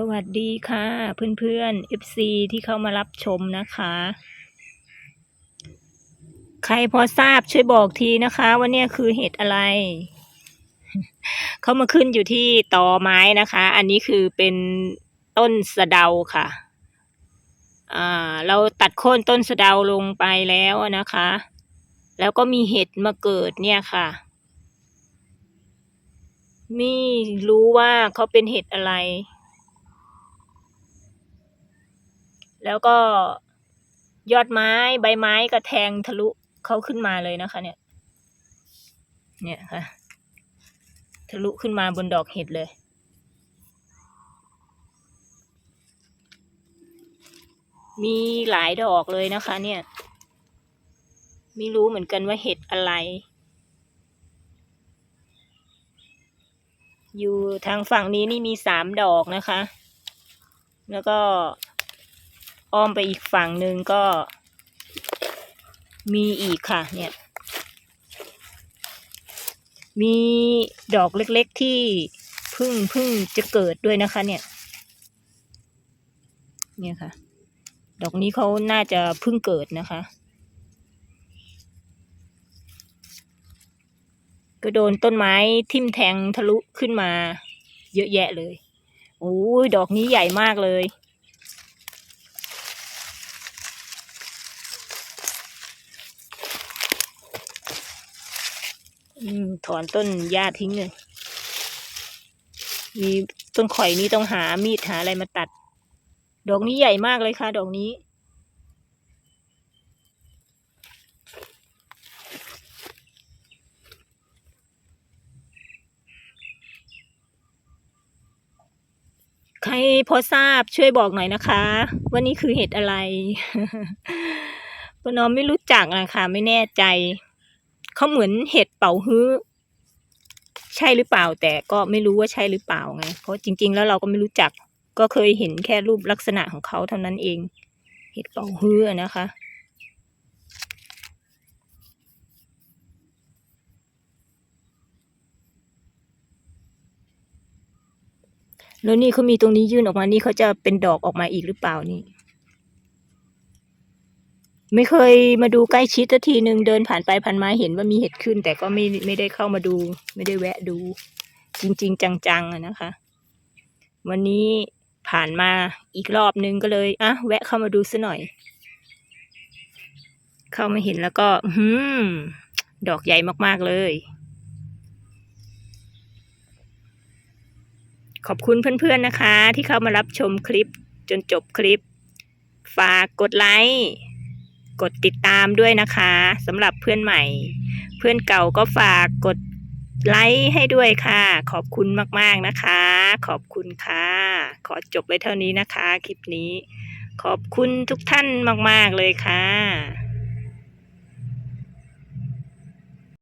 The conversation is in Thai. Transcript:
สวัสดีค่ะ เพื่อนๆ FC ที่เข้ามารับชมนะคะ ใครพอทราบช่วยบอกทีนะคะว่าเนี่ยคือเห็ดอะไร เขามาขึ้นอยู่ที่ตอไม้นะคะ อันนี้คือเป็นต้นสะเดาค่ะอ่าเราตัดโค่นต้นสะเดาลงไปแล้วนะคะ แล้วก็มีเห็ดมาเกิดเนี่ยค่ะไม่รู้ว่าเขาเป็นเห็ดอะไร แล้วก็ยอดไม้ใบไม้ก็แทงทะลุเขาขึ้นมาเลยนะคะ เนี่ย เนี่ยค่ะ ทะลุขึ้นมาบนดอกเห็ดเลย มีหลายดอกเลยนะคะ เนี่ย ไม่รู้เหมือนกันว่าเห็ดอะไร อยู่ทางฝั่งนี้นี่มีสามดอกนะคะ แล้วก็ อ้อมไปอีกฝั่งหนึ่งก็ มีอีกค่ะ เนี่ย มีดอกเล็กๆที่พึ่งพึ่งจะเกิดด้วยนะคะ เนี่ย เนี่ยค่ะ ดอกนี้เขาน่าจะพิ่งเกิดนะคะ ก็โดนต้นไม้ทิ่มแทงทะลุขึ้นมา เยอะแยะเลย โอ้ยดอกนี้ใหญ่มากเลย ถอนต้นหญ้าทิ้งเลย มีต้นข่อยนี้ต้องหามีดหาอะไรมาตัด ดอกนี้ใหญ่มากเลยค่ะ ดอกนี้ ใครพอทราบช่วยบอกหน่อยนะคะ ว่านี่คือเห็ดอะไรปนอมไม่รู้จักนะคะ ไม่แน่ใจ เขาเหมือนเห็ดเป่าฮื้อ ใช่หรือเปล่า แต่ก็ไม่รู้ว่าใช่หรือเปล่าไง เพราะจริง ๆ แล้วเราก็ไม่รู้จัก ก็เคยเห็นแค่รูปลักษณะของเขาเท่านั้นเอง เห็ดเป่าฮื้อนะคะแล้วนี่เขามีตรงนี้ยื่นออกมา นี่เขาจะเป็นดอกออกมาอีกหรือเปล่านี่ ไม่เคยมาดูใกล้ชิดสักทีหนึ่งเดินผ่านไปผ่านมาเห็นว่ามีเห็ดขึ้น แต่ก็ไม่ไม่ได้เข้ามาดู ไม่ได้แวะดู จริง ๆ จังๆอะนะคะ วันนี้ผ่านมาอีกรอบนึงก็เลยอะแวะเข้ามาดูซะหน่อย เข้ามาเห็นแล้วก็หืมดอกใหญ่มากๆเลย ขอบคุณเพื่อนๆนะคะ ที่เข้ามารับชมคลิปจนจบคลิป ฝากกดไลค์ กดติดตามด้วยนะคะสำหรับเพื่อนใหม่ เพื่อนเก่าก็ฝากกดไลค์ให้ด้วยค่ะ ขอบคุณมากๆนะคะ ขอบคุณค่ะ ขอจบไว้เท่านี้นะคะ คลิปนี้ ขอบคุณทุกท่านมาก ๆ เลยค่ะ